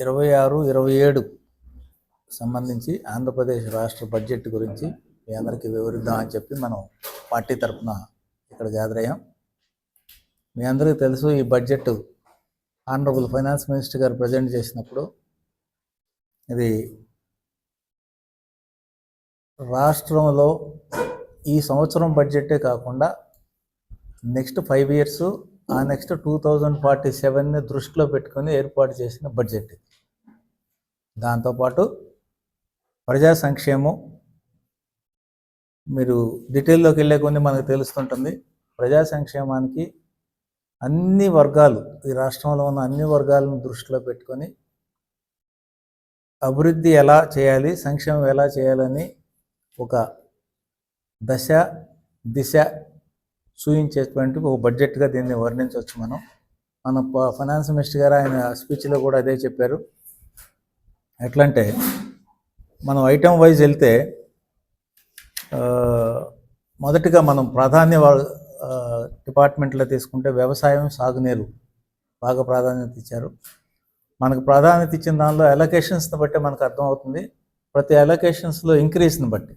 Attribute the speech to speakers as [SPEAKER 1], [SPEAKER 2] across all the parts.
[SPEAKER 1] ఇరవై ఆరు ఇరవై ఏడు సంబంధించి ఆంధ్రప్రదేశ్ రాష్ట్ర బడ్జెట్ గురించి మీ అందరికీ వివరిద్దాం అని చెప్పి మనం పార్టీ తరఫున ఇక్కడ గ్యాదర్ అయ్యాం. మీ అందరికీ తెలుసు ఈ budget honourable finance minister garu present చేసినప్పుడు ఇది రాష్ట్రంలో ఈ సంవత్సరం బడ్జెటే కాకుండా నెక్స్ట్ ఫైవ్ ఇయర్స్ ఆ నెక్స్ట్ టూ థౌజండ్ ఫార్టీ సెవెన్ని దృష్టిలో పెట్టుకొని ఏర్పాటు చేసిన బడ్జెట్ ఇది. దాంతోపాటు ప్రజా సంక్షేమం మీరు డీటెయిల్లోకి వెళ్ళే కొన్ని మనకు తెలుస్తుంటుంది. ప్రజా సంక్షేమానికి అన్ని వర్గాలు ఈ రాష్ట్రంలో ఉన్న అన్ని వర్గాలను దృష్టిలో పెట్టుకొని అభివృద్ధి ఎలా చేయాలి సంక్షేమం ఎలా చేయాలని ఒక దశ దిశ చూపించేటువంటి ఒక బడ్జెట్గా దీన్ని వర్ణించవచ్చు మనం. మన ఫైనాన్స్ మినిస్టర్ గారు ఆయన స్పీచ్లో కూడా అదే చెప్పారు. ఎట్లంటే మనం ఐటమ్ వైజ్ వెళ్తే మొదటిగా మనం ప్రాధాన్య డిపార్ట్మెంట్లో తీసుకుంటే వ్యవసాయం సాగునీరు బాగా ప్రాధాన్యత ఇచ్చారు. మనకు ప్రాధాన్యత ఇచ్చిన దానిలో అలొకేషన్స్ని బట్టి మనకు అర్థమవుతుంది. ప్రతి అలొకేషన్స్లో ఇంక్రీజ్ని బట్టి.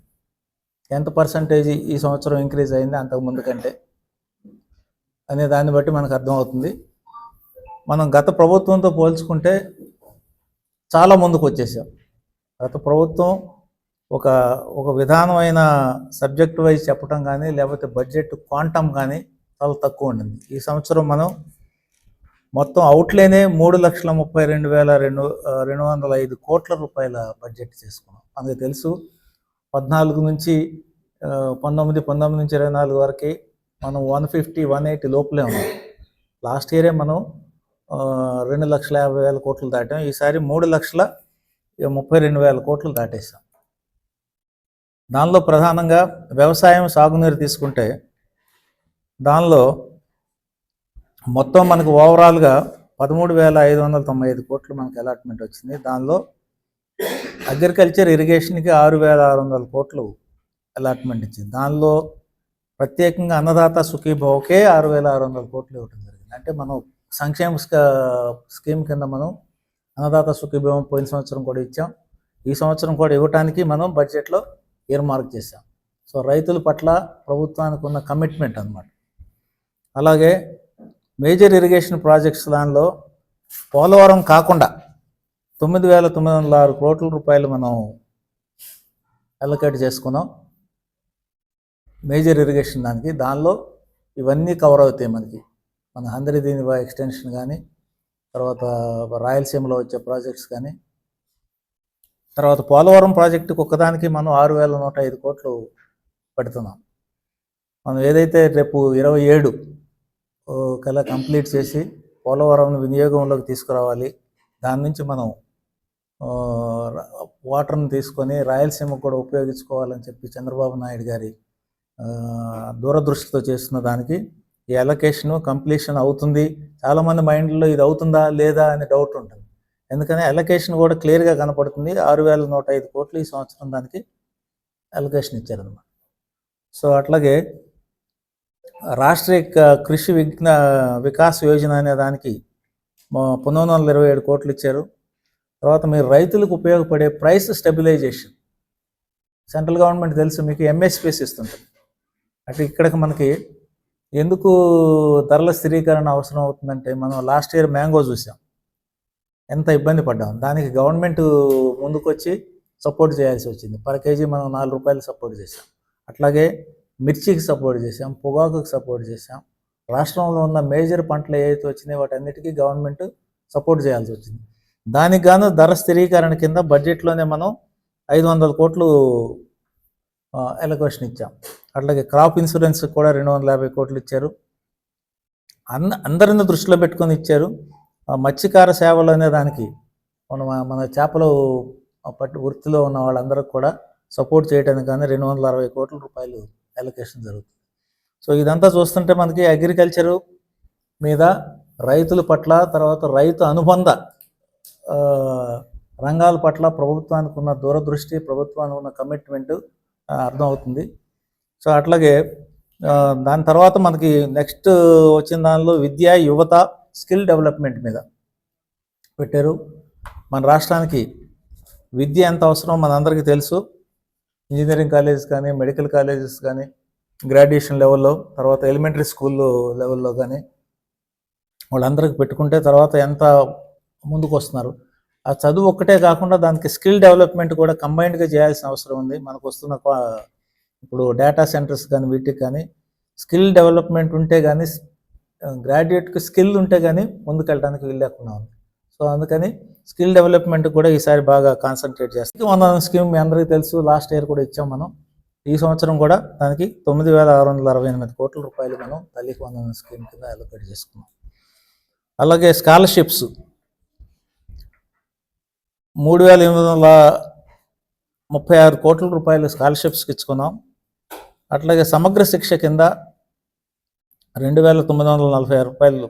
[SPEAKER 1] ఎంత పర్సంటేజ్ ఈ సంవత్సరం ఇంక్రీజ్ అయింది అంతకు ముందు కంటే అనే దాన్ని బట్టి మనకు అర్థమవుతుంది. మనం గత ప్రభుత్వంతో పోల్చుకుంటే చాలా ముందుకు వచ్చేసాం. గత ప్రభుత్వం ఒక ఒక విధానమైన సబ్జెక్ట్ వైజ్ చెప్పడం కానీ లేకపోతే బడ్జెట్ క్వాంటమ్ కానీ చాలా తక్కువ ఉండింది. ఈ సంవత్సరం మనం మొత్తం అవుట్లేనే మూడు లక్షల ముప్పై రెండు వేల రెండు రెండు వందల ఐదు కోట్ల రూపాయల బడ్జెట్ చేసుకున్నాం. అందుకు తెలుసు పద్నాలుగు నుంచి పంతొమ్మిది పంతొమ్మిది నుంచి ఇరవై నాలుగు వరకు మనం వన్ ఫిఫ్టీ వన్ ఎయిటీ లోపలే ఉన్నాం. లాస్ట్ ఇయరే మనం రెండు లక్షల యాభై వేల కోట్లు దాటాం. ఈసారి మూడు లక్షల ముప్పై రెండు వేల కోట్లు దాటేసాం దానిలో ప్రధానంగా వ్యవసాయం సాగునీరు తీసుకుంటే దానిలో మొత్తం మనకు ఓవరాల్గా పదమూడు వేల ఐదు వందల తొంభై ఐదు కోట్లు మనకు అలాట్మెంట్ వచ్చింది. దానిలో అగ్రికల్చర్ ఇరిగేషన్కి ఆరు వేల ఆరు వందల కోట్లు అలాట్మెంట్ ఇచ్చింది. దానిలో ప్రత్యేకంగా అన్నదాత సుఖీభావకే ఆరు వేల ఆరు వందల కోట్లు ఇవ్వడం జరిగింది. అంటే మనం సంక్షేమ స్క- స్కీమ్ కింద మనం అన్నదాత సుఖీభీమం పోయిన సంవత్సరం కూడా ఇచ్చాం. ఈ సంవత్సరం కూడా ఇవ్వటానికి మనం బడ్జెట్లో ఇయర్ మార్క్ చేశాం. సో రైతుల పట్ల ప్రభుత్వానికి ఉన్న కమిట్మెంట్ అన్నమాట. అలాగే మేజర్ ఇరిగేషన్ ప్రాజెక్ట్స్ దానిలో పోలవరం కాకుండా తొమ్మిది వేల తొమ్మిది వందల ఆరు కోట్ల రూపాయలు మనం అలొకేట్ చేసుకున్నాం. మేజర్ ఇరిగేషన్ దానికి దానిలో ఇవన్నీ కవర్ అవుతాయి మనకి. మన హందరి దీని ఎక్స్టెన్షన్ కానీ తర్వాత రాయలసీమలో వచ్చే ప్రాజెక్ట్స్ కానీ తర్వాత పోలవరం ప్రాజెక్టుకు ఒక్కదానికి మనం ఆరు వేల నూట ఐదు కోట్లు పెడుతున్నాం. మనం ఏదైతే రేపు ఇరవై ఏడు కల్లా కంప్లీట్ చేసి పోలవరం వినియోగంలోకి తీసుకురావాలి దాని నుంచి మనం వాటర్ని తీసుకొని రాయలసీమకు కూడా ఉపయోగించుకోవాలని చెప్పి చంద్రబాబు నాయుడు గారి దూరదృష్టితో చేస్తున్న దానికి ఈ అలొకేషన్ కంప్లీషన్ అవుతుంది. చాలామంది మైండ్లో ఇది అవుతుందా లేదా అనే డౌట్ ఉంటుంది. ఎందుకని అలొకేషన్ కూడా క్లియర్గా కనపడుతుంది. ఆరు వేల నూట ఐదు కోట్లు ఈ సంవత్సరం దానికి అలొకేషన్ ఇచ్చారన్నమాట. సో అట్లాగే రాష్ట్రీయ కృషి విజ్ఞ వికాస్ యోజన అనే దానికి మా- పంతొమ్మిది వందల ఇరవై ఏడు కోట్లు ఇచ్చారు. తర్వాత మీరు రైతులకు ఉపయోగపడే ప్రైస్ స్టెబిలైజేషన్ సెంట్రల్ గవర్నమెంట్ తెలుసు మీకు ఎంఎస్పీస్ ఇస్తుంటుంది. అంటే ఇక్కడికి మనకి ఎందుకు ధరల స్థిరీకరణ అవసరం అవుతుందంటే మనం లాస్ట్ ఇయర్ మ్యాంగో చూసాం. ఎంత ఇబ్బంది పడ్డాం. దానికి గవర్నమెంట్ ముందుకొచ్చి సపోర్ట్ చేయాల్సి వచ్చింది. పర్ కేజీ మనం నాలుగు రూపాయలు సపోర్ట్ చేసాం అట్లాగే మిర్చికి సపోర్ట్ చేసాం పొగాకుకి సపోర్ట్ చేసాం రాష్ట్రంలో ఉన్న మేజర్ పంటలు ఏవైతే వచ్చినాయో వాటన్నిటికీ గవర్నమెంట్ సపోర్ట్ చేయాల్సి వచ్చింది. దానికి గాను ధర స్థిరీకరణ కింద బడ్జెట్లోనే మనం ఐదు వందల కోట్లు ఎలక్వేషన్ ఇచ్చాం. అట్లాగే క్రాప్ ఇన్సూరెన్స్ కూడా రెండు వందల యాభై కోట్లు ఇచ్చారు. అన్న అందరిని దృష్టిలో పెట్టుకొని ఇచ్చారు. ఆ మత్స్యకార సేవలు అనే దానికి మన మన చేపలు పట్టు వృత్తిలో ఉన్న వాళ్ళందరికీ కూడా సపోర్ట్ చేయడానికి కానీ రెండు వందల అరవై కోట్ల రూపాయలు అలొకేషన్ జరుగుతుంది. సో ఇదంతా చూస్తుంటే మనకి అగ్రికల్చరు మీద రైతుల పట్ల తర్వాత రైతు అనుబంధ రంగాల పట్ల ప్రభుత్వానికి ఉన్న దూరదృష్టి ప్రభుత్వానికి ఉన్న కమిట్మెంట్ అర్థమవుతుంది. సో అట్లాగే దాని తర్వాత మనకి నెక్స్ట్ వచ్చిన దానిలో విద్య యువత స్కిల్ డెవలప్మెంట్ మీద పెట్టారు. మన రాష్ట్రానికి విద్య ఎంత అవసరం మనందరికీ తెలుసు. ఇంజనీరింగ్ కాలేజెస్ కానీ మెడికల్ కాలేజెస్ కానీ గ్రాడ్యుయేషన్ లెవెల్లో తర్వాత ఎలిమెంటరీ స్కూల్ లెవెల్లో కానీ వాళ్ళందరికీ పెట్టుకుంటే తర్వాత ఎంత ముందుకు వస్తున్నారు. ఆ చదువు ఒక్కటే కాకుండా దానికి స్కిల్ డెవలప్మెంట్ కూడా కంబైన్డ్గా చేయాల్సిన అవసరం ఉంది. మనకు వస్తున్న ఇప్పుడు డేటా సెంటర్స్ కానీ వీటికి కానీ స్కిల్ డెవలప్మెంట్ ఉంటే కానీ గ్రాడ్యుయేట్కి స్కిల్ ఉంటే కానీ ముందుకు వెళ్ళడానికి వీళ్ళకుండా ఉంది. సో అందుకని స్కిల్ డెవలప్మెంట్ కూడా ఈసారి బాగా కాన్సన్ట్రేట్ చేస్తాం. మన స్కీమ్ మీ అందరికీ తెలుసు లాస్ట్ ఇయర్ కూడా ఇచ్చాం మనం. ఈ సంవత్సరం కూడా దానికి తొమ్మిది వేల ఆరు వందల అరవై ఎనిమిది కోట్ల రూపాయలు మనం తల్లికి వందన స్కీమ్ కింద అలొకేట్ చేసుకున్నాం. అలాగే స్కాలర్షిప్స్ మూడు వేల ఎనిమిది వందల ముప్పై ఆరు కోట్ల రూపాయలు స్కాలర్షిప్స్కి ఇచ్చుకున్నాం. అట్లాగే సమగ్ర శిక్ష కింద రెండు వేల తొమ్మిది వందల నలభై ఆరు రూపాయలు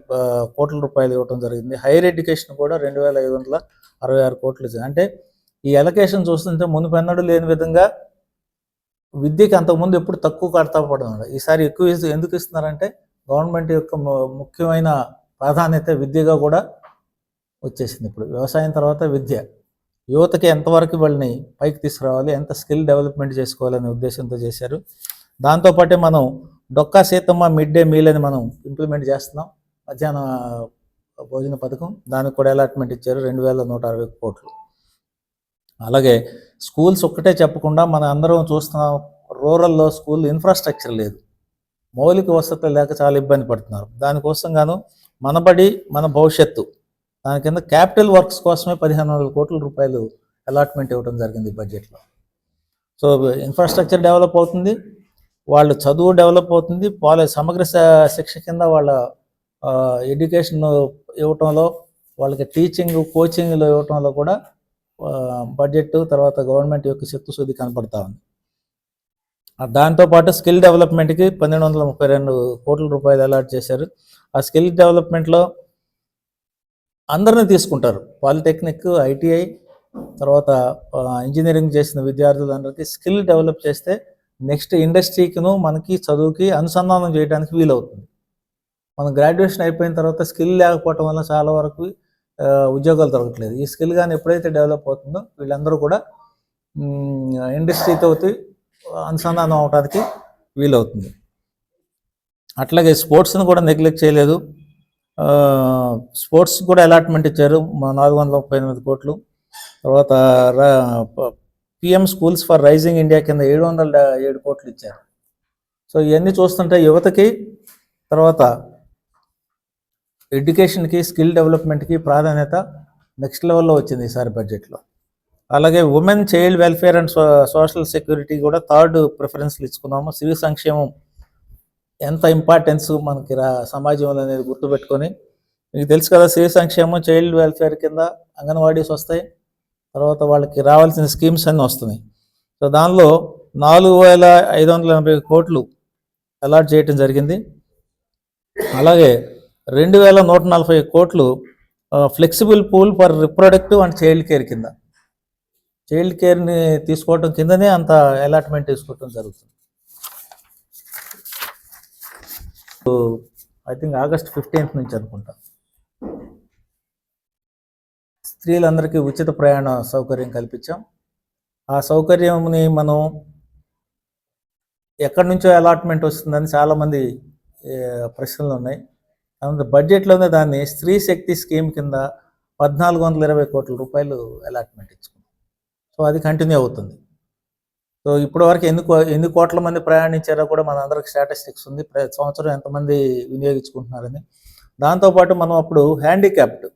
[SPEAKER 1] కోట్ల రూపాయలు ఇవ్వడం జరిగింది. హైయర్ ఎడ్యుకేషన్ కూడా రెండు వేల ఐదు వందల అరవై ఆరు కోట్లు అంటే ఈ ఎలకేషన్ చూస్తుంటే మునుపెన్నడూ లేని విధంగా విద్యకి అంతకుముందు ఎప్పుడు తక్కువ కడతా పడుతుంది ఈసారి ఎక్కువ ఎందుకు ఇస్తున్నారంటే గవర్నమెంట్ యొక్క ముఖ్యమైన ప్రాధాన్యత విద్యగా కూడా వచ్చేసింది ఇప్పుడు. వ్యవసాయం తర్వాత విద్య. యువతకి ఎంతవరకు వాళ్ళని పైకి తీసుకురావాలి ఎంత స్కిల్ డెవలప్మెంట్ చేసుకోవాలనే ఉద్దేశంతో చేశారు. దాంతోపాటే మనం Dokka Seethamma mid day meal అని మనం ఇంప్లిమెంట్ చేస్తున్నాం. మధ్యాహ్న భోజన పథకం దానికి కూడా అలాట్మెంట్ ఇచ్చారు రెండు వేల నూట అరవై కోట్లు. అలాగే స్కూల్స్ ఒక్కటే చెప్పకుండా మనం అందరం చూస్తున్నాం రూరల్లో స్కూల్ ఇన్ఫ్రాస్ట్రక్చర్ లేదు. మౌలిక వసతులు లేక చాలా ఇబ్బంది పడుతున్నారు. దానికోసం గాను మనబడి మన భవిష్యత్తు. దాని కింద క్యాపిటల్ వర్క్స్ కోసమే పదిహేను వందల కోట్ల రూపాయలు అలాట్మెంట్ ఇవ్వడం జరిగింది ఈ బడ్జెట్లో సో ఇన్ఫ్రాస్ట్రక్చర్ డెవలప్ అవుతుంది. వాళ్ళు చదువు డెవలప్ అవుతుంది. వాళ్ళ సమగ్ర శిక్ష కింద వాళ్ళ ఎడ్యుకేషన్ ఇవ్వటంలో వాళ్ళకి టీచింగ్ కోచింగ్లో ఇవ్వటంలో కూడా బడ్జెట్ తర్వాత గవర్నమెంట్ యొక్క చిత్తశుద్ధి కనపడతా ఉంది. దాంతోపాటు స్కిల్ డెవలప్మెంట్కి పన్నెండు వందల ముప్పై రెండు కోట్ల రూపాయలు అలాట్ చేశారు. ఆ స్కిల్ డెవలప్మెంట్లో అందరిని తీసుకుంటారు. పాలిటెక్నిక్ ఐటీఐ తర్వాత ఇంజనీరింగ్ చేసిన విద్యార్థులందరికీ స్కిల్ డెవలప్ చేస్తే నెక్స్ట్ ఇండస్ట్రీకిను మనకి చదువుకి అనుసంధానం చేయడానికి వీలవుతుంది. మనం గ్రాడ్యుయేషన్ అయిపోయిన తర్వాత స్కిల్ లేకపోవటం వల్ల చాలా వరకు ఉద్యోగాలు దొరకట్లేదు. ఈ స్కిల్ కానీ ఎప్పుడైతే డెవలప్ అవుతుందో వీళ్ళందరూ కూడా ఇండస్ట్రీతో అనుసంధానం అవడానికి వీలవుతుంది. అట్లాగే స్పోర్ట్స్ని కూడా నెగ్లెక్ట్ చేయలేదు. స్పోర్ట్స్ కూడా అలాట్మెంట్ ఇచ్చారు. నాలుగు వందల ముప్పై ఎనిమిది కోట్లు. తర్వాత PM schools for rising India కింద ఏడు వందల ఏడు కోట్లు ఇచ్చారు. సో ఇవన్నీ చూస్తుంటే యువతకి తర్వాత ఎడ్యుకేషన్కి స్కిల్ డెవలప్మెంట్కి ప్రాధాన్యత నెక్స్ట్ లెవెల్లో వచ్చింది ఈసారి బడ్జెట్లో. అలాగే women child welfare and social security కూడా థర్డ్ ప్రిఫరెన్స్లు ఇచ్చుకున్నాము. స్త్రీ సంక్షేమం ఎంత ఇంపార్టెన్స్ మనకి రా సమాజంలో అనేది గుర్తుపెట్టుకొని. మీకు తెలుసు కదా స్త్రీ సంక్షేమం చైల్డ్ వెల్ఫేర్ కింద అంగన్వాడీస్ వస్తాయి. తర్వాత వాళ్ళకి రావాల్సిన స్కీమ్స్ అన్నీ వస్తున్నాయి. సో దానిలో నాలుగు వేల ఐదు వందల ఎనభై కోట్లు అలాట్ చేయటం జరిగింది. అలాగే రెండు వేల నూట నలభై కోట్లు flexible pool for reproductive and child care కింద. చైల్డ్ కేర్ని తీసుకోవటం కిందనే అంత అలాట్మెంట్ తీసుకోవటం జరుగుతుంది. ఐ థింక్ ఆగస్ట్ ఫిఫ్టీన్త్ నుంచి అనుకుంటా. స్త్రీలందరికీ ఉచిత ప్రయాణ సౌకర్యం కల్పించాం. ఆ సౌకర్యంని మనం ఎక్కడి నుంచో అలాట్మెంట్ వస్తుందని చాలామంది ప్రశ్నలు ఉన్నాయి. అందులో బడ్జెట్లోనే దాన్ని స్త్రీ శక్తి స్కీమ్ కింద పద్నాలుగు వందల ఇరవై కోట్ల రూపాయలు అలాట్మెంట్ ఇచ్చుకున్నాం. సో అది కంటిన్యూ అవుతుంది. సో ఇప్పటి వరకు ఎన్ని కో- ఎన్ని కోట్ల మంది ప్రయాణించారో కూడా మన అందరికి స్టాటిస్టిక్స్ ఉంది. ప్రతి సంవత్సరం ఎంతమంది వినియోగించుకుంటున్నారని. దాంతోపాటు మనం అప్పుడు హ్యాండిక్యాప్డ్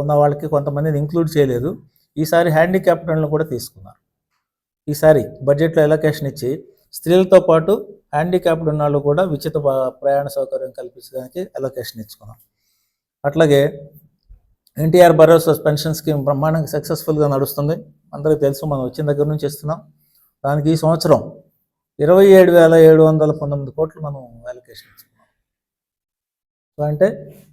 [SPEAKER 1] ఉన్న వాళ్ళకి కొంతమందిని ఇంక్లూడ్ చేయలేదు. ఈసారి హ్యాండిక్యాప్డ్ కూడా తీసుకున్నారు. ఈసారి బడ్జెట్లో ఎలొకేషన్ ఇచ్చి స్త్రీలతో పాటు హ్యాండిక్యాప్డ్ ఉన్న వాళ్ళు కూడా ఉచిత ప్రయాణ సౌకర్యం కల్పించడానికి ఎలకేషన్ ఇచ్చుకున్నాం అట్లాగే ఎన్టీఆర్ భరోసా పెన్షన్ స్కీమ్ బ్రహ్మాండంగా సక్సెస్ఫుల్గా నడుస్తుంది. అందరికీ తెలుసు మనం వచ్చిన దగ్గర నుంచి ఇస్తున్నాం. దానికి ఈ సంవత్సరం ఇరవై ఏడు వేల ఏడు వందల పంతొమ్మిది కోట్లు మనం అలొకేషన్ ఇచ్చుకున్నాం. సో అంటే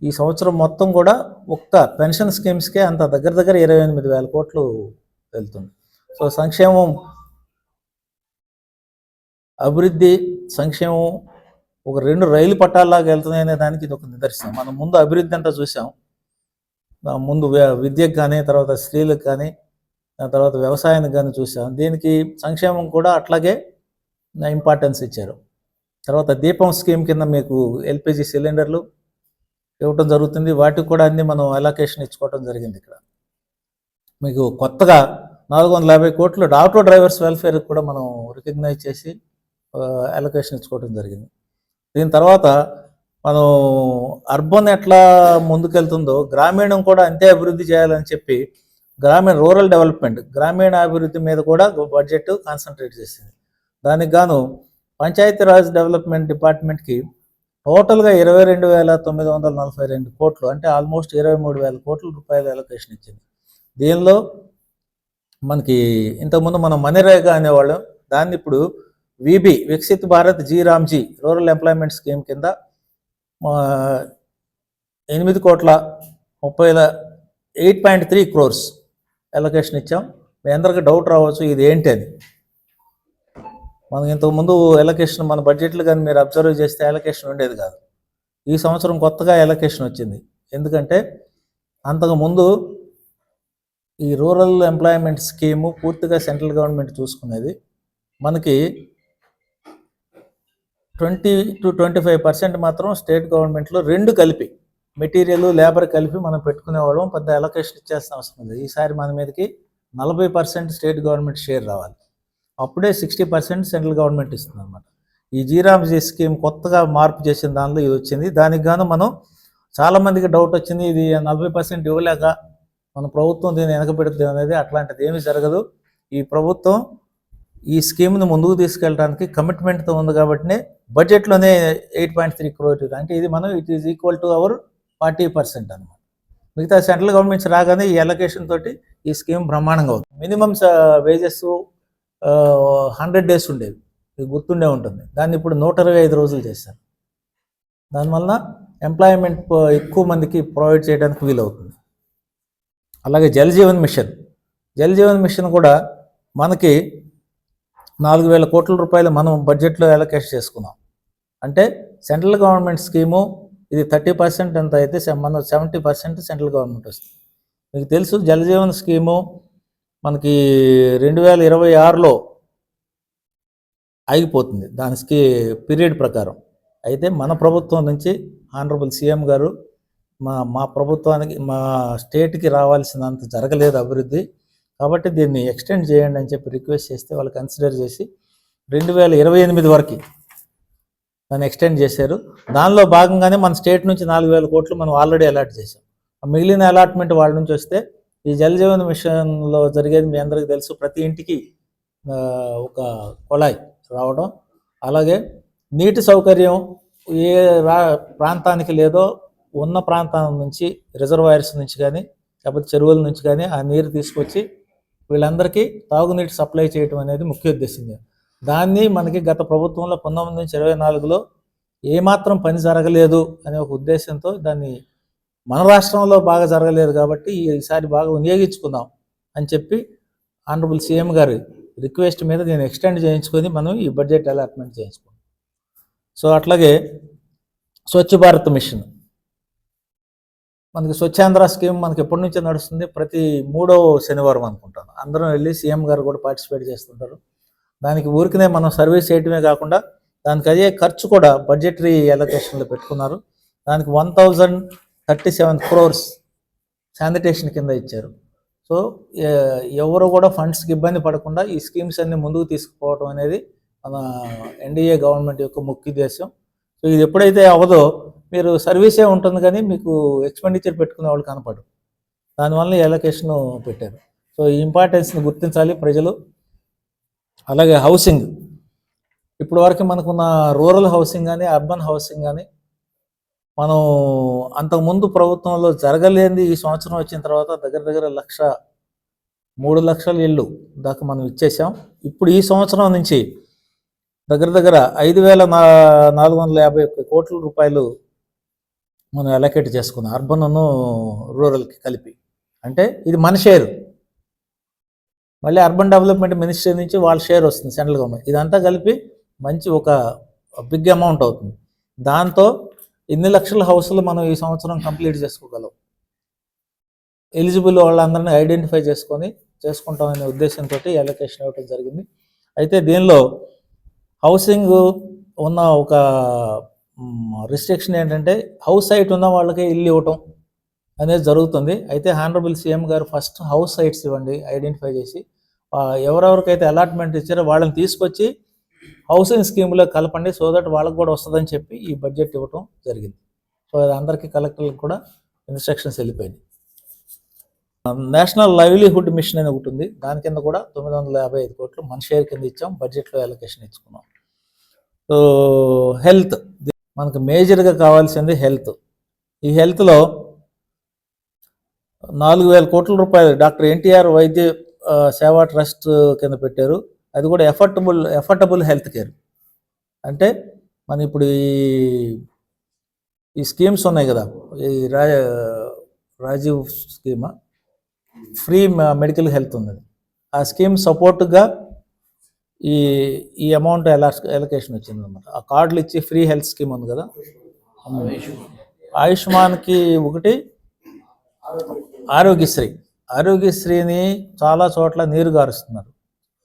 [SPEAKER 1] ఈ సంవత్సరం మొత్తం కూడా ఒక్క పెన్షన్ స్కీమ్స్కే అంత దగ్గర దగ్గర ఇరవై ఎనిమిది వేల కోట్లు వెళ్తుంది. సో సంక్షేమం అభివృద్ధి సంక్షేమం ఒక రెండు రైలు పట్టాల్లాగా వెళ్తుంది అనే దానికి ఇది ఒక నిదర్శనం. మనం ముందు అభివృద్ధి అంతా చూసాం. ముందు విద్యకు కానీ తర్వాత స్త్రీలకు కానీ దాని తర్వాత వ్యవసాయానికి కానీ చూసాం. దీనికి సంక్షేమం కూడా అట్లాగే ఇంపార్టెన్స్ ఇచ్చారు. తర్వాత దీపం స్కీమ్ కింద మీకు ఎల్పిజి సిలిండర్లు ఇవ్వటం జరుగుతుంది. వాటికి కూడా అన్ని మనం అలొకేషన్ ఇచ్చుకోవటం జరిగింది ఇక్కడ. మీకు కొత్తగా నాలుగు వందల యాభై కోట్లు ఆటో డ్రైవర్స్ వెల్ఫేర్ కూడా మనం రికగ్నైజ్ చేసి అలొకేషన్ ఇచ్చుకోవడం జరిగింది. దీని తర్వాత మనం అర్బన్ ఎట్లా ముందుకెళ్తుందో గ్రామీణం కూడా అంతే అభివృద్ధి చేయాలని చెప్పి గ్రామీణ రూరల్ డెవలప్మెంట్ గ్రామీణ అభివృద్ధి మీద కూడా బడ్జెట్ కాన్సన్ట్రేట్ చేసింది. దానికి గాను పంచాయతీరాజ్ డెవలప్మెంట్ డిపార్ట్మెంట్కి టోటల్గా ఇరవై రెండు వేల తొమ్మిది వందల నలభై రెండు కోట్లు అంటే ఆల్మోస్ట్ ఇరవై మూడు వేల కోట్ల రూపాయల అలొకేషన్ ఇచ్చింది. దీనిలో మనకి ఇంతకుముందు మనం మనిరేగా అనేవాళ్ళం. దాన్ని ఇప్పుడు V B Viksit Bharat G Ram G rural employment scheme కింద ఎనిమిది కోట్ల ముప్పై eight point three crores allocation ఇచ్చాం. మీ అందరికీ డౌట్ రావచ్చు ఇది ఏంటి అని. మనకి ఇంతకుముందు ఎలకేషన్ మన బడ్జెట్లు కానీ మీరు అబ్జర్వ్ చేస్తే ఎలకేషన్ ఉండేది కాదు. ఈ సంవత్సరం కొత్తగా ఎలకేషన్ వచ్చింది. ఎందుకంటే అంతకుముందు ఈ రూరల్ ఎంప్లాయ్మెంట్ స్కీము పూర్తిగా సెంట్రల్ గవర్నమెంట్ చూసుకునేది. మనకి twenty to twenty five percent మాత్రం స్టేట్ గవర్నమెంట్లో రెండు కలిపి మెటీరియల్ లేబర్ కలిపి మనం పెట్టుకునేవాళ్ళం. పెద్ద ఎలకేషన్ ఇచ్చేసిన అవసరం ఉంది ఈసారి మన మీదకి నలభై పర్సెంట్ స్టేట్ గవర్నమెంట్ షేర్ రావాలి. అప్పుడే సిక్స్టీ పర్సెంట్ సెంట్రల్ గవర్నమెంట్ ఇస్తుంది అనమాట ఈ జీరామ్జీ స్కీమ్ కొత్తగా మార్పు చేసిన దానిలో ఇది వచ్చింది. దానికి గాను మనం చాలామందికి డౌట్ వచ్చింది. ఇది నలభై పర్సెంట్ ఇవ్వలేక మన ప్రభుత్వం దీన్ని వెనకబెడుతుంది అనేది అట్లాంటిది ఏమీ జరగదు. ఈ ప్రభుత్వం ఈ స్కీమ్ని ముందుకు తీసుకెళ్ళడానికి కమిట్మెంట్తో ఉంది కాబట్టి బడ్జెట్లోనే ఎయిట్ పాయింట్ త్రీ క్రోర్ అంటే ఇది మనం it is equal to our forty percent అనమాట మిగతా సెంట్రల్ గవర్నమెంట్స్ రాగానే ఈ ఎలకేషన్ తోటి ఈ స్కీమ్ బ్రహ్మాండంగా అవుతుంది. మినిమం వేజెస్ హండ్రెడ్ డేస్ ఉండేవి. మీకు గుర్తుండే ఉంటుంది. దాన్ని ఇప్పుడు నూట ఇరవై ఐదు రోజులు చేశారు. దానివల్ల ఎంప్లాయ్మెంట్ ఎక్కువ మందికి ప్రొవైడ్ చేయడానికి వీలవుతుంది. అలాగే జలజీవన్ మిషన్. జలజీవన్ మిషన్ కూడా మనకి నాలుగు వేల కోట్ల రూపాయలు మనం బడ్జెట్లో అలొకేట్ చేసుకున్నాం. అంటే సెంట్రల్ గవర్నమెంట్ స్కీము ఇది థర్టీ పర్సెంట్ ఎంత అయితే మన సెవెంటీ పర్సెంట్ సెంట్రల్ గవర్నమెంట్ వస్తుంది. మీకు తెలుసు జలజీవన్ స్కీము మనకి రెండు వేల ఇరవై ఆరులో ఆగిపోతుంది. దానికి పీరియడ్ ప్రకారం. అయితే మన ప్రభుత్వం నుంచి ఆనరబుల్ సీఎం గారు మా మా ప్రభుత్వానికి మా స్టేట్కి రావాల్సినంత జరగలేదు అభివృద్ధి. కాబట్టి దీన్ని ఎక్స్టెండ్ చేయండి అని చెప్పి రిక్వెస్ట్ చేస్తే వాళ్ళు కన్సిడర్ చేసి రెండు వేల ఇరవై ఎనిమిది వరకు దాన్ని ఎక్స్టెండ్ చేశారు. దానిలో భాగంగానే మన స్టేట్ నుంచి నాలుగు వేల కోట్లు మనం ఆల్రెడీ అలాట్ చేసాం మిగిలిన అలాట్మెంట్ వాళ్ళ నుంచి వస్తే ఈ జల్ జీవన్ మిషన్లో జరిగేది మీ అందరికీ తెలుసు. ప్రతి ఇంటికి ఒక కుళాయి రావడం. అలాగే నీటి సౌకర్యం ఏ రా ప్రాంతానికి లేదో ఉన్న ప్రాంతం నుంచి రిజర్వాయర్స్ నుంచి కానీ లేకపోతే చెరువుల నుంచి కానీ ఆ నీరు తీసుకొచ్చి వీళ్ళందరికీ తాగునీటి సప్లై చేయటం అనేది ముఖ్య ఉద్దేశం. దాన్ని మనకి గత ప్రభుత్వంలో పంతొమ్మిది నుంచి ఇరవై నాలుగులో ఏమాత్రం పని జరగలేదు అనే ఒక ఉద్దేశంతో దాన్ని మన రాష్ట్రంలో బాగా జరగలేదు కాబట్టి ఈసారి బాగా వినియోగించుకుందాం అని చెప్పి ఆనరబుల్ సీఎం గారి రిక్వెస్ట్ మీద నేను ఎక్స్టెండ్ చేయించుకొని మనం ఈ బడ్జెట్ అలాట్మెంట్ చేయించుకున్నాం సో అట్లాగే స్వచ్ఛ భారత్ మిషన్. మనకి స్వచ్ఛాంధ్ర స్కీమ్ మనకి ఎప్పటి నుంచో నడుస్తుంది. ప్రతి మూడో శనివారం అనుకుంటాను. అందరం వెళ్ళి సీఎం గారు కూడా పార్టిసిపేట్ చేస్తుంటారు. దానికి ఊరికనే మనం సర్వీస్ చేయటమే కాకుండా దానికి అదే ఖర్చు కూడా బడ్జెటరీ ఎలక్టేషన్లో పెట్టుకున్నారు. దానికి one thousand thirty seven crores sanitation కింద ఇచ్చారు. సో ఎవరు కూడా ఫండ్స్కి ఇబ్బంది పడకుండా ఈ స్కీమ్స్ అన్ని ముందుకు తీసుకుపోవడం అనేది మన ఎన్డీఏ గవర్నమెంట్ యొక్క ముఖ్య ఉద్దేశం. సో ఇది ఎప్పుడైతే అవదో మీరు సర్వీసే ఉంటుంది కానీ మీకు ఎక్స్పెండిచర్ పెట్టుకునే వాళ్ళు కనపడు దానివల్ల ఎలొకేషన్ పెట్టారు. సో ఈ ఇంపార్టెన్స్ని గుర్తించాలి ప్రజలు. అలాగే హౌసింగ్ ఇప్పటి వరకు మనకున్న రూరల్ హౌసింగ్ కానీ అర్బన్ హౌసింగ్ కానీ మనం అంతకుముందు ప్రభుత్వంలో జరగలేనిది ఈ సంవత్సరం వచ్చిన తర్వాత దగ్గర దగ్గర లక్ష మూడు లక్షల ఇళ్ళు దాకా మనం ఇచ్చేసాం ఇప్పుడు ఈ సంవత్సరం నుంచి దగ్గర దగ్గర ఐదు వేల నాలుగు వందల యాభై ఒక్క కోట్ల రూపాయలు మనం అలొకేట్ చేసుకున్నాం. అర్బన్ను రూరల్కి కలిపి. అంటే ఇది మన షేరు మళ్ళీ అర్బన్ డెవలప్మెంట్ మినిస్ట్రీ నుంచి వాళ్ళ షేర్ వస్తుంది సెంట్రల్ గవర్నమెంట్ ఇదంతా కలిపి మంచి ఒక బిగ్ అమౌంట్ అవుతుంది. దాంతో ఎన్ని లక్షల హౌసులు మనం ఈ సంవత్సరం కంప్లీట్ చేసుకోగలం? ఎలిజిబుల్ వాళ్ళందరినీ ఐడెంటిఫై చేసుకొని చేసుకుంటామనే ఉద్దేశంతో అలొకేషన్ ఇవ్వడం జరిగింది. అయితే దీనిలో హౌసింగ్ ఉన్న ఒక రిస్ట్రిక్షన్ ఏంటంటే హౌస్ సైట్ ఉన్న వాళ్ళకి ఇల్లు ఇవ్వటం అనేది జరుగుతుంది. అయితే హానరబుల్ సీఎం గారు ఫస్ట్ హౌస్ సైట్స్ ఇవ్వండి ఐడెంటిఫై చేసి ఎవరెవరికైతే అలాట్మెంట్ ఇచ్చారో వాళ్ళని తీసుకొచ్చి హౌసింగ్ స్కీమ్లో కలపండి సో దట్ వాళ్ళకి కూడా వస్తుందని చెప్పి ఈ బడ్జెట్ ఇవ్వటం జరిగింది. సో అది అందరికీ కలెక్టర్లకు కూడా ఇన్స్ట్రక్షన్స్ వెళ్ళిపోయినాయి. నేషనల్ లైవ్లీహుడ్ మిషన్ అని ఒకటి ఉంది. దాని కింద కూడా తొమ్మిది వందల యాభై ఐదు కోట్లు మన షేర్ కింద ఇచ్చాం బడ్జెట్లో అలొకేషన్ ఇచ్చుకున్నాం. సో హెల్త్ మనకు మేజర్గా కావాల్సింది హెల్త్ ఈ హెల్త్లో నాలుగు వేల కోట్ల రూపాయలు డాక్టర్ ఎన్టీఆర్ వైద్య సేవా ట్రస్ట్ కింద పెట్టారు. అది కూడా ఎఫర్టబుల్ ఎఫర్టబుల్ హెల్త్ కేర్ అంటే మన ఇప్పుడు ఈ ఈ స్కీమ్స్ ఉన్నాయి కదా ఈ రా రాజీవ్ స్కీమా ఫ్రీ మెడికల్ హెల్త్ ఉంది ఆ స్కీమ్ సపోర్ట్గా ఈ ఈ అమౌంట్ ఎలా ఎలకేషన్ వచ్చింది అనమాట ఆ కార్డులు ఇచ్చి ఫ్రీ హెల్త్ స్కీమ్ ఉంది కదా. ఆయుష్మాన్కి ఒకటి ఆరోగ్యశ్రీ. ఆరోగ్యశ్రీని చాలా చోట్ల నీరు గారుస్తున్నారు.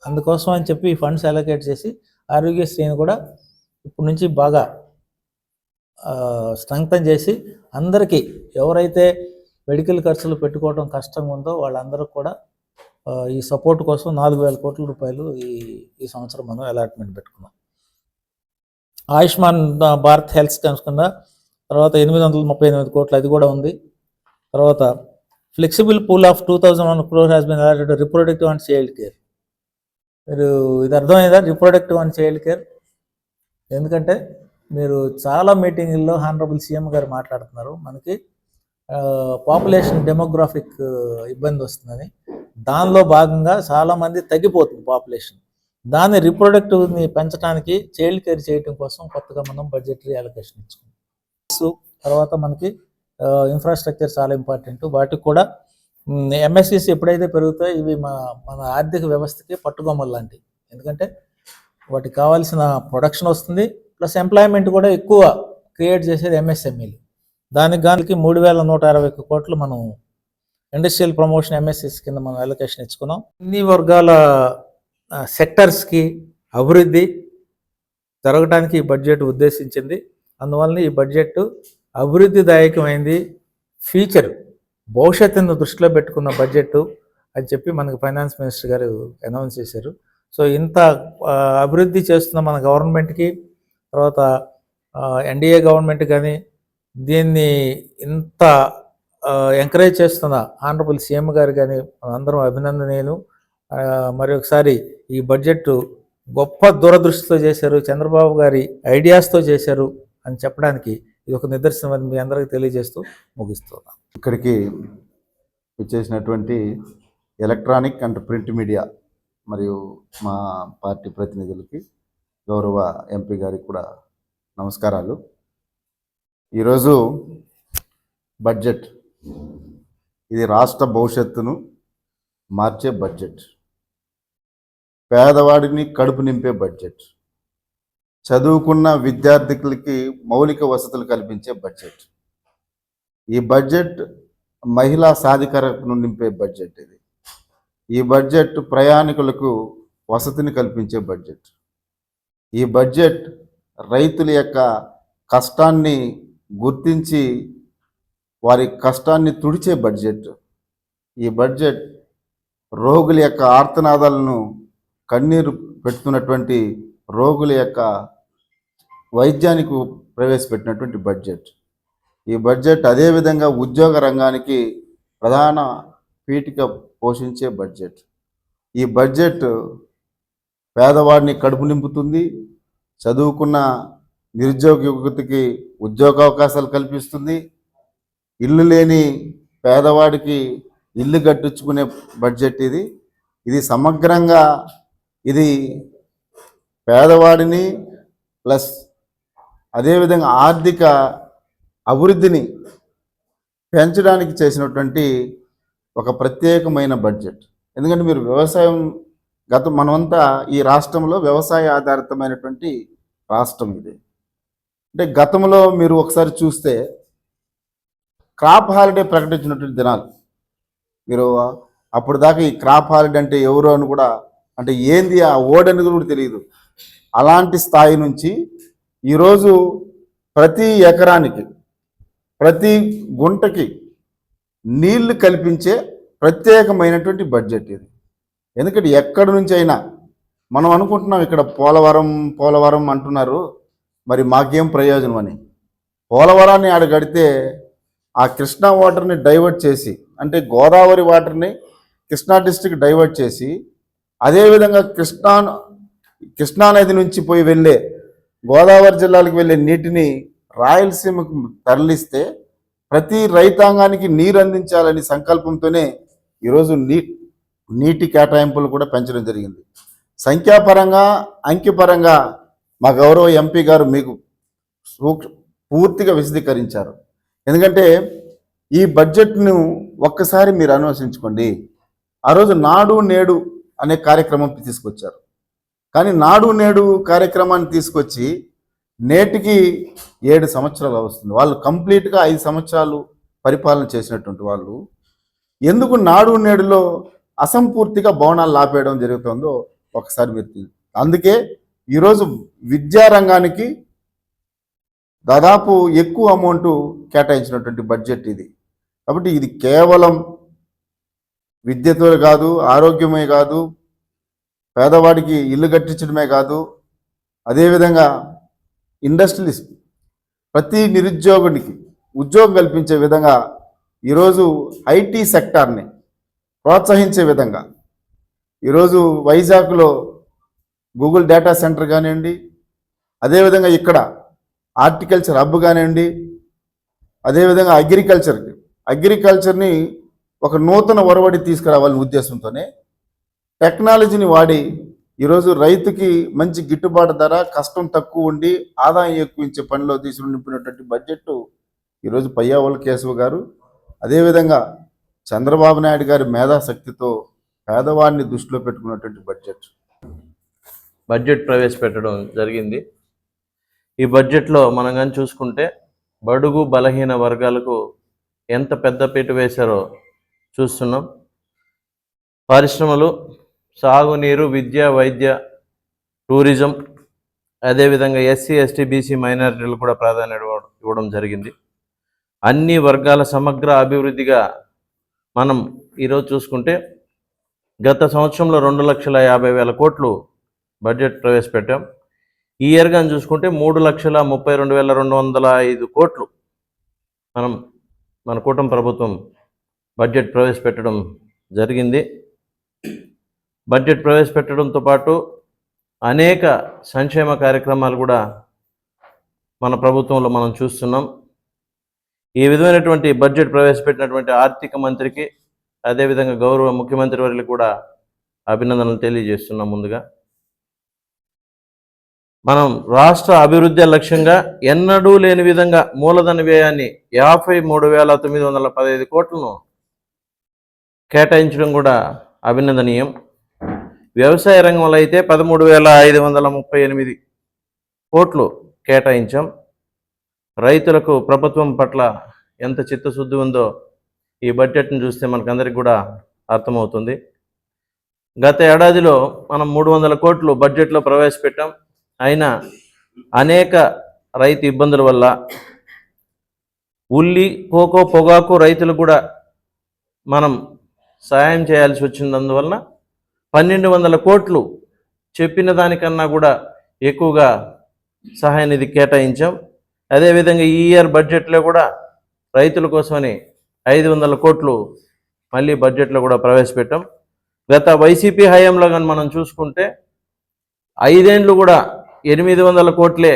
[SPEAKER 1] అందుకోసం అని చెప్పి ఫండ్స్ అలొకేట్ చేసి ఆరోగ్యశ్రీని కూడా ఇప్పటి నుంచి బాగా స్ట్రెంగ్తన్ చేసి అందరికీ ఎవరైతే మెడికల్ ఖర్చులు పెట్టుకోవడం కష్టంగా ఉందో వాళ్ళందరూ కూడా ఈ సపోర్ట్ కోసం నాలుగు వేల కోట్ల రూపాయలు ఈ ఈ సంవత్సరం మనం అలాట్మెంట్ పెట్టుకున్నాం. ఆయుష్మాన్ భారత్ హెల్త్ స్కీమ్స్ కింద తర్వాత ఎనిమిది వందల ముప్పై ఎనిమిది కోట్లు అది కూడా ఉంది. తర్వాత flexible pool of two thousand one crore has been allotted reproductive and child care మీరు ఇది అర్థమైందా? రిప్రొడక్టివ్ అండ్ చైల్డ్ కేర్ ఎందుకంటే మీరు చాలా మీటింగుల్లో హానరబుల్ సీఎం గారు మాట్లాడుతున్నారు. మనకి పాపులేషన్ డెమోగ్రాఫిక్ ఇబ్బంది వస్తుందని. దానిలో భాగంగా చాలామంది తగ్గిపోతుంది పాపులేషన్ దాన్ని రిప్రొడక్టివ్ని పెంచడానికి చైల్డ్ కేర్ చేయడం కోసం కొత్తగా మనం బడ్జెటరీ అలొకేషన్ ఇచ్చుకున్నాం. సో తర్వాత మనకి ఇన్ఫ్రాస్ట్రక్చర్ చాలా ఇంపార్టెంట్ వాటికి కూడా ఎంఎస్సిసి ఎప్పుడైతే పెరుగుతాయో ఇవి మన మన ఆర్థిక వ్యవస్థకి పట్టుకోమలు లాంటివి. ఎందుకంటే వాటికి కావాల్సిన ప్రొడక్షన్ వస్తుంది ప్లస్ ఎంప్లాయ్మెంట్ కూడా ఎక్కువ క్రియేట్ చేసేది ఎంఎస్ఎంఈలు దానికి గానికి మూడు వేల నూట అరవై ఒక్క కోట్లు మనం ఇండస్ట్రియల్ ప్రమోషన్ ఎంఎస్ఎస్ కింద మనం అలొకేషన్ ఇచ్చుకున్నాం. అన్ని వర్గాల సెక్టర్స్కి అభివృద్ధి జరగడానికి ఈ బడ్జెట్ ఉద్దేశించింది. అందువలన ఈ బడ్జెట్ అభివృద్ధిదాయకమైంది ఫ్యూచర్ భవిష్యత్తును దృష్టిలో పెట్టుకున్న బడ్జెట్ అని చెప్పి మనకు ఫైనాన్స్ మినిస్టర్ గారు అనౌన్స్ చేశారు. సో ఇంత అభివృద్ధి చేస్తున్న మన గవర్నమెంట్కి తర్వాత ఎన్డీఏ గవర్నమెంట్ కానీ దీన్ని ఇంత ఎంకరేజ్ చేస్తున్న ఆనరబుల్ సీఎం గారు కానీ అందరం అభినందనీయులు. మరి ఒకసారి ఈ బడ్జెట్ గొప్ప దూరదృష్టితో చేశారు చంద్రబాబు గారి ఐడియాస్తో చేశారు అని చెప్పడానికి ఇది ఒక నిదర్శనం అని మీ అందరికీ తెలియజేస్తూ ముగిస్తున్నాను.
[SPEAKER 2] ఇక్కడికి వచ్చేసినటువంటి ఎలక్ట్రానిక్ అండ్ ప్రింట్ మీడియా మరియు మా పార్టీ ప్రతినిధులకి గౌరవ ఎంపీ గారికి కూడా నమస్కారాలు. ఈరోజు బడ్జెట్. ఇది రాష్ట్ర భవిష్యత్తును మార్చే బడ్జెట్. పేదవాడిని కడుపు నింపే బడ్జెట్. చదువుకున్న విద్యార్థికులకి మౌలిక వసతులు కల్పించే బడ్జెట్. ఈ బడ్జెట్ మహిళా సాధికారతను నింపే బడ్జెట్ ఇది. ఈ బడ్జెట్ ప్రయాణికులకు వసతిని కల్పించే బడ్జెట్. ఈ బడ్జెట్ రైతుల యొక్క కష్టాన్ని గుర్తించి వారి కష్టాన్ని తుడిచే బడ్జెట్. ఈ బడ్జెట్ రోగుల యొక్క ఆర్తనాదాలను కన్నీరు పెడుతున్నటువంటి రోగుల యొక్క వైద్యానికి ప్రవేశపెట్టినటువంటి బడ్జెట్. ఈ బడ్జెట్ అదేవిధంగా ఉద్యోగ రంగానికి ప్రధాన పీఠిక పోషించే బడ్జెట్. ఈ బడ్జెట్ పేదవాడిని కడుపు నింపుతుంది చదువుకున్న నిరుద్యోగ యువతికి ఉద్యోగ అవకాశాలు కల్పిస్తుంది ఇల్లు లేని పేదవాడికి ఇల్లు కట్టించుకునే బడ్జెట్ ఇది. ఇది సమగ్రంగా ఇది పేదవాడిని ప్లస్ అదేవిధంగా ఆర్థిక అభివృద్ధిని పెంచడానికి చేసినటువంటి ఒక ప్రత్యేకమైన బడ్జెట్. ఎందుకంటే మీరు వ్యవసాయం గత మనమంతా ఈ రాష్ట్రంలో వ్యవసాయ ఆధారితమైనటువంటి రాష్ట్రం ఇది. అంటే గతంలో మీరు ఒకసారి చూస్తే క్రాప్ హాలిడే ప్రకటించినటువంటి దినాలు. మీరు అప్పుడు దాకా ఈ క్రాప్ హాలిడే అంటే ఎవరు అని కూడా అంటే ఏంది ఆ ఓడ్ అనేది కూడా తెలియదు. అలాంటి స్థాయి నుంచి ఈరోజు ప్రతి ఎకరానికి ప్రతి గుంటకి నీళ్ళు కల్పించే ప్రత్యేకమైనటువంటి బడ్జెట్ ఇది. ఎందుకంటే ఎక్కడి నుంచి అయినా మనం అనుకుంటున్నాం ఇక్కడ పోలవరం పోలవరం అంటున్నారు. మరి మాకేం ప్రయోజనం అని. పోలవరాన్ని ఆడ కడితే ఆ కృష్ణా వాటర్ని డైవర్ట్ చేసి అంటే గోదావరి వాటర్ని కృష్ణా డిస్టిక్ డైవర్ట్ చేసి అదేవిధంగా కృష్ణా కృష్ణానది నుంచి పోయి వెళ్ళే గోదావరి జిల్లాలకు వెళ్ళే నీటిని రాయలసీమకు తరలిస్తే ప్రతి రైతాంగానికి నీరు అందించాలని సంకల్పంతోనే ఈరోజు నీ నీటి కేటాయింపులు కూడా పెంచడం జరిగింది. సంఖ్యాపరంగా అంకెపరంగా మా గౌరవ ఎంపీ గారు మీకు సూక్ష పూర్తిగా విశదీకరించారు. ఎందుకంటే ఈ బడ్జెట్ను ఒక్కసారి మీరు అన్వేషించుకోండి ఆ రోజు నాడు నేడు అనే కార్యక్రమం తీసుకొచ్చారు. కానీ నాడు నేడు కార్యక్రమాన్ని తీసుకొచ్చి నేటికి ఏడు సంవత్సరాలు వస్తుంది వాళ్ళు కంప్లీట్గా ఐదు సంవత్సరాలు పరిపాలన చేసినటువంటి వాళ్ళు ఎందుకు నాడు నేడులో అసంపూర్తిగా భవనాలు లాపేయడం జరుగుతుందో ఒకసారి మీరు అందుకే ఈరోజు విద్యారంగానికి దాదాపు ఎక్కువ అమౌంట్ కేటాయించినటువంటి బడ్జెట్ ఇది. కాబట్టి ఇది కేవలం విద్యతో కాదు ఆరోగ్యమే కాదు పేదవాడికి ఇల్లు కట్టించడమే కాదు అదేవిధంగా ఇండస్ట్రీస్ ప్రతి నిరుద్యోగునికి ఉద్యోగం కల్పించే విధంగా ఈరోజు ఐటీ సెక్టార్ని ప్రోత్సహించే విధంగా ఈరోజు వైజాగ్లో గూగుల్ డేటా సెంటర్ కానివ్వండి అదేవిధంగా ఇక్కడ హార్టికల్చర్ హబ్ కానివ్వండి అదేవిధంగా అగ్రికల్చర్కి అగ్రికల్చర్ని ఒక నూతన ఒరవడి తీసుకురావాలనే ఉద్దేశంతోనే టెక్నాలజీని వాడి ఈరోజు రైతుకి మంచి గిట్టుబాటు ధర కష్టం తక్కువ ఉండి ఆదాయం ఎక్కువ ఇచ్చే పనిలో తీసుకుని నింపినటువంటి బడ్జెట్ ఈరోజు పయ్యావుల కేశవ గారు. అదేవిధంగా చంద్రబాబు నాయుడు గారి మేధాశక్తితో పేదవాడిని దృష్టిలో పెట్టుకున్నటువంటి బడ్జెట్.
[SPEAKER 3] బడ్జెట్ ప్రవేశపెట్టడం జరిగింది. ఈ బడ్జెట్లో మనం కానీ చూసుకుంటే బడుగు బలహీన వర్గాలకు ఎంత పెద్దపీట వేశారో చూస్తున్నాం. పరిశ్రమలు సాగునీరు విద్య వైద్య టూరిజం అదేవిధంగా ఎస్సీ ఎస్టీ బీసీ మైనారిటీలు కూడా ప్రాధాన్యత ఇవ్వడం- ఇవ్వడం జరిగింది. అన్ని వర్గాల సమగ్ర అభివృద్ధిగా మనం ఈరోజు చూసుకుంటే గత సంవత్సరంలో రెండు లక్షల యాభై వేల కోట్లు బడ్జెట్ ప్రవేశపెట్టాం. ఈ ఇయర్గా చూసుకుంటే మూడు లక్షల ముప్పై రెండు వేల రెండు వందల ఐదు కోట్లు మనం మన కూటమి ప్రభుత్వం బడ్జెట్ ప్రవేశపెట్టడం జరిగింది. బడ్జెట్ ప్రవేశపెట్టడంతో పాటు అనేక సంక్షేమ కార్యక్రమాలు కూడా మన ప్రభుత్వంలో మనం చూస్తున్నాం. ఈ విధమైనటువంటి బడ్జెట్ ప్రవేశపెట్టినటువంటి ఆర్థిక మంత్రికి అదేవిధంగా గౌరవ ముఖ్యమంత్రి వారికి కూడా అభినందనలు తెలియజేస్తున్నాం ముందుగా. మనం రాష్ట్ర అభివృద్ధి లక్ష్యంగా ఎన్నడూ లేని విధంగా మూలధన వ్యయాన్ని యాభై మూడు వేల తొమ్మిది వందల పదహైదు కోట్లను కేటాయించడం కూడా అభినందనీయం. వ్యవసాయ రంగంలో అయితే పదమూడు వేల ఐదు వందల ముప్పై ఎనిమిది కోట్లు కేటాయించాం. రైతులకు ప్రభుత్వం పట్ల ఎంత చిత్తశుద్ధి ఉందో ఈ బడ్జెట్ను చూస్తే మనకందరికి కూడా అర్థమవుతుంది. గత ఏడాదిలో మనం మూడు వందల కోట్లు బడ్జెట్లో ప్రవేశపెట్టాం. అయినా అనేక రైతు ఇబ్బందుల వల్ల ఉల్లి కోకో పొగాకు రైతులు కూడా మనం సాయం చేయాల్సి వచ్చినందువలన పన్నెండు వందల కోట్లు చెప్పిన దానికన్నా కూడా ఎక్కువగా సహాయ నిధి కేటాయించాం. అదేవిధంగా ఈ ఇయర్ బడ్జెట్లో కూడా రైతుల కోసమని ఐదు వందల కోట్లు మళ్ళీ బడ్జెట్లో కూడా ప్రవేశపెట్టాం. గత వైసీపీ హయాంలో కానీ మనం చూసుకుంటే ఐదేండ్లు కూడా ఎనిమిది వందల కోట్లే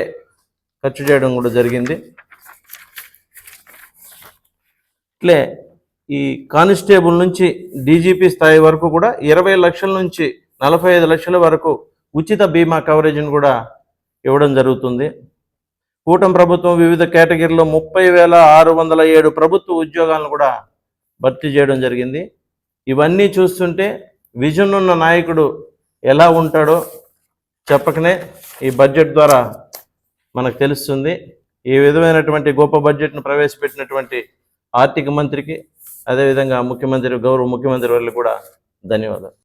[SPEAKER 3] ఖర్చు చేయడం కూడా జరిగింది. ఇట్లే ఈ కానిస్టేబుల్ నుంచి డీజీపీ స్థాయి వరకు కూడా ఇరవై లక్షల నుంచి నలభై ఐదు లక్షల వరకు ఉచిత బీమా కవరేజీని కూడా ఇవ్వడం జరుగుతుంది. కూటమి ప్రభుత్వం వివిధ కేటగిరీలో ముప్పై వేల ఆరు వందల ఏడు ప్రభుత్వ ఉద్యోగాలను కూడా భర్తీ చేయడం జరిగింది. ఇవన్నీ చూస్తుంటే విజన్ ఉన్న నాయకుడు ఎలా ఉంటాడో చెప్పకనే ఈ బడ్జెట్ ద్వారా మనకు తెలుస్తుంది. ఈ విధమైనటువంటి గొప్ప బడ్జెట్ను ప్రవేశపెట్టినటువంటి ఆర్థిక మంత్రికి అదేవిధంగా ముఖ్యమంత్రి గౌరవ ముఖ్యమంత్రి వారికి కూడా ధన్యవాదాలు.